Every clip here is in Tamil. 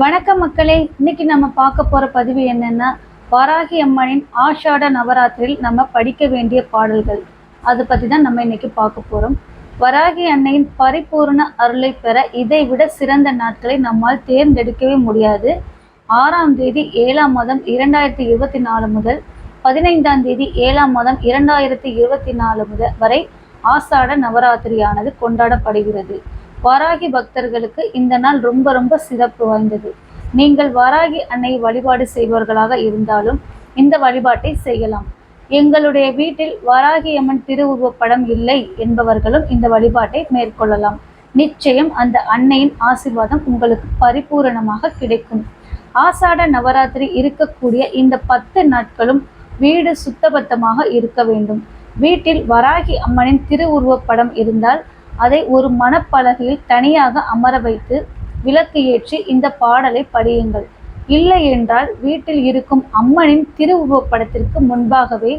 வணக்கம் மக்களே இன்னைக்கு நம்ம பார்க்க போற பதிவு என்னன்னா வராகி அம்மனின் ஆஷாட நவராத்திரியில் நம்ம படிக்க வேண்டிய பாடல்கள். அதை பத்தி தான் நம்ம இன்னைக்கு பார்க்க போறோம். வராகி அன்னையின் பரிபூர்ண அருளை பெற இதை விட சிறந்த நாட்களை நம்மால் தேர்ந்தெடுக்கவே முடியாது. ஆறாம் தேதி ஏழாம் மாதம் இரண்டாயிரத்தி இருபத்தி நாலு முதல் பதினைந்தாம் தேதி ஏழாம் மாதம் இரண்டாயிரத்தி இருபத்தி நாலு முதல் வரை ஆசாட நவராத்திரியானது கொண்டாடப்படுகிறது. வாராகி பக்தர்களுக்கு இந்த நாள் ரொம்ப ரொம்ப சிறப்பு வாய்ந்தது. நீங்கள் வாராகி அன்னை வழிபாடு செய்பவர்களாக இருந்தாலும் இந்த வழிபாட்டை செய்யலாம். எங்களுடைய வீட்டில் வாராகி அம்மன் திருவுருவப்படம் இல்லை என்பவர்களும் இந்த வழிபாட்டை மேற்கொள்ளலாம். நிச்சயம் அந்த அன்னையின் ஆசிர்வாதம் உங்களுக்கு பரிபூரணமாக கிடைக்கும். ஆசாட நவராத்திரி இருக்கக்கூடிய இந்த பத்து நாட்களும் வீடு சுத்தபத்தமாக இருக்க வேண்டும். வீட்டில் வராகி அம்மனின் திருவுருவப்படம் இருந்தால் அதை ஒரு மனப்பலகையில் தனியாக அமர வைத்து விளக்கு ஏற்றி இந்த பாடலை படியுங்கள். இல்லை என்றால் வீட்டில் இருக்கும் அம்மனின் திருவுருவப்படத்திற்கு முன்பாகவே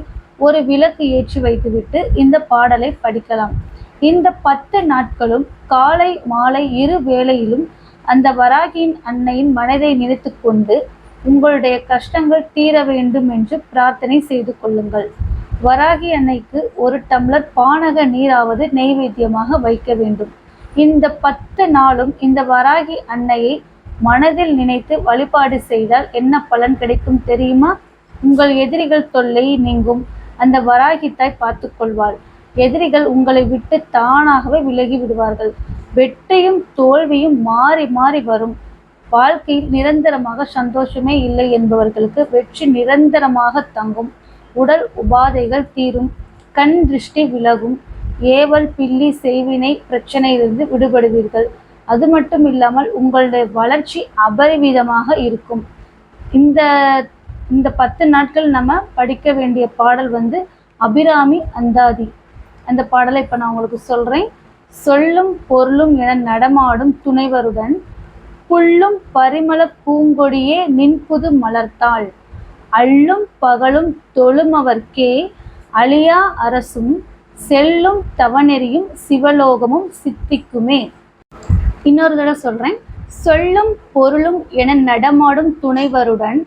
ஒரு விளக்கு ஏற்றி வைத்துவிட்டு இந்த பாடலை படிக்கலாம். இந்த பத்து நாட்களும் காலை மாலை இரு வேளையிலும் அந்த வராகியின் அன்னையின் மனதை நினைத்து கொண்டு உங்களுடைய கஷ்டங்கள் தீர வேண்டும் என்று பிரார்த்தனை செய்து கொள்ளுங்கள். வராகி அன்னைக்கு ஒரு டம்ளர் பானக நீராவது நெய்வேத்தியமாக வைக்க வேண்டும். இந்த பத்து நாளும் இந்த வராகி அன்னையை மனதில் நினைத்து வழிபாடு செய்தால் என்ன பலன் கிடைக்கும் தெரியுமா? உங்கள் எதிரிகள் தொல்லை நீங்கும். அந்த வராகி தாய் பார்த்து கொள்வாள். எதிரிகள் உங்களை விட்டு தானாகவே விலகி விடுவார்கள். வெற்றியும் தோல்வியும் மாறி மாறி வரும். வாழ்க்கையில் நிரந்தரமாக சந்தோஷமே இல்லை என்பவர்களுக்கு வெற்றி நிரந்தரமாக தங்கும். உடல் உபாதைகள் தீரும். கண் திருஷ்டி விலகும். ஏவல் பில்லி செய்வினை பிரச்சனையிலிருந்து விடுபடுவீர்கள். அது மட்டும் இல்லாமல் உங்களுடைய வளர்ச்சி அபரிவிதமாக இருக்கும். இந்த இந்த பத்து நாட்கள் நம்ம படிக்க வேண்டிய பாடல் வந்து அபிராமி அந்தாதி. அந்த பாடலை இப்போ நான் உங்களுக்கு சொல்கிறேன் சொல்லும் பொருளும் என நடமாடும் துணைவருடன் புல்லும் பரிமள பூங்கொடியே நின்புது மலர்த்தாள். அள்ளும் பகலும் தொழுமவர்க்கே அழியா அரசும் செல்லும் தவநெறியும் சிவலோகமும் சித்திக்குமே. இன்னொரு தடவை சொல்றேன். சொல்லும் பொருளும் என நடமாடும் துணைவருடன்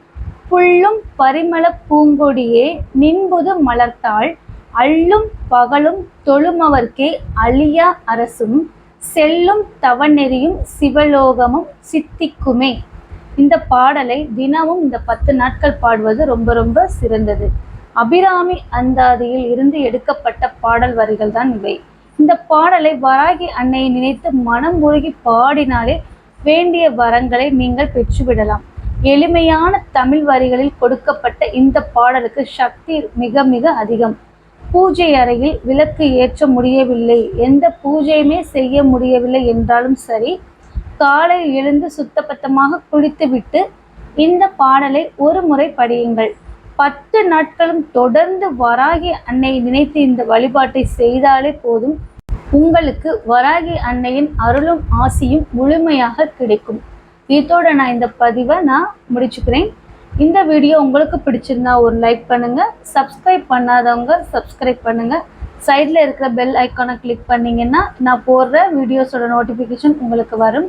புல்லும் பரிமள பூங்கொடியே நின்புது மலர்த்தாள். அள்ளும் பகலும் தொழுமவர்க்கே அழியா அரசும் செல்லும் தவநெறியும் சிவலோகமும் சித்திக்குமே. இந்த பாடலை தினமும் இந்த பத்து நாட்கள் பாடுவது ரொம்ப ரொம்ப சிறந்தது. அபிராமி அந்தாதியில் இருந்து எடுக்கப்பட்ட பாடல் வரிகள் தான் இவை. இந்த பாடலை வராகி அன்னையை நினைத்து மனம் உருகி பாடினாலே வேண்டிய வரங்களை நீங்கள் பெற்றுவிடலாம். எளிமையான தமிழ் வரிகளில் கொடுக்கப்பட்ட இந்த பாடலுக்கு சக்தி மிக மிக அதிகம். பூஜை அறையில் விளக்கு ஏற்ற முடியவில்லை. எந்த பூஜையுமே செய்ய முடியவில்லை என்றாலும் சரி காலை எழுந்து சுத்தபத்தமாக குளித்துவிட்டு இந்த பாடலை ஒரு முறை படியுங்கள். பத்து நாட்களும் தொடர்ந்து வராகி அன்னை நினைத்து இந்த வழிபாட்டை செய்தாலே போதும். உங்களுக்கு வராகி அன்னையின் அருளும் ஆசியும் முழுமையாக கிடைக்கும். இதோட நான் இந்த பதிவை நான் முடிச்சுக்கிறேன். இந்த வீடியோ உங்களுக்கு பிடிச்சிருந்தா ஒரு லைக் பண்ணுங்க சப்ஸ்கிரைப் பண்ணாதவங்க சப்ஸ்கிரைப் பண்ணுங்க. சைடில் இருக்கிற பெல் ஐக்கானை கிளிக் பண்ணிங்கன்னா நான் போடுற வீடியோஸோட நோட்டிஃபிகேஷன் உங்களுக்கு வரும்.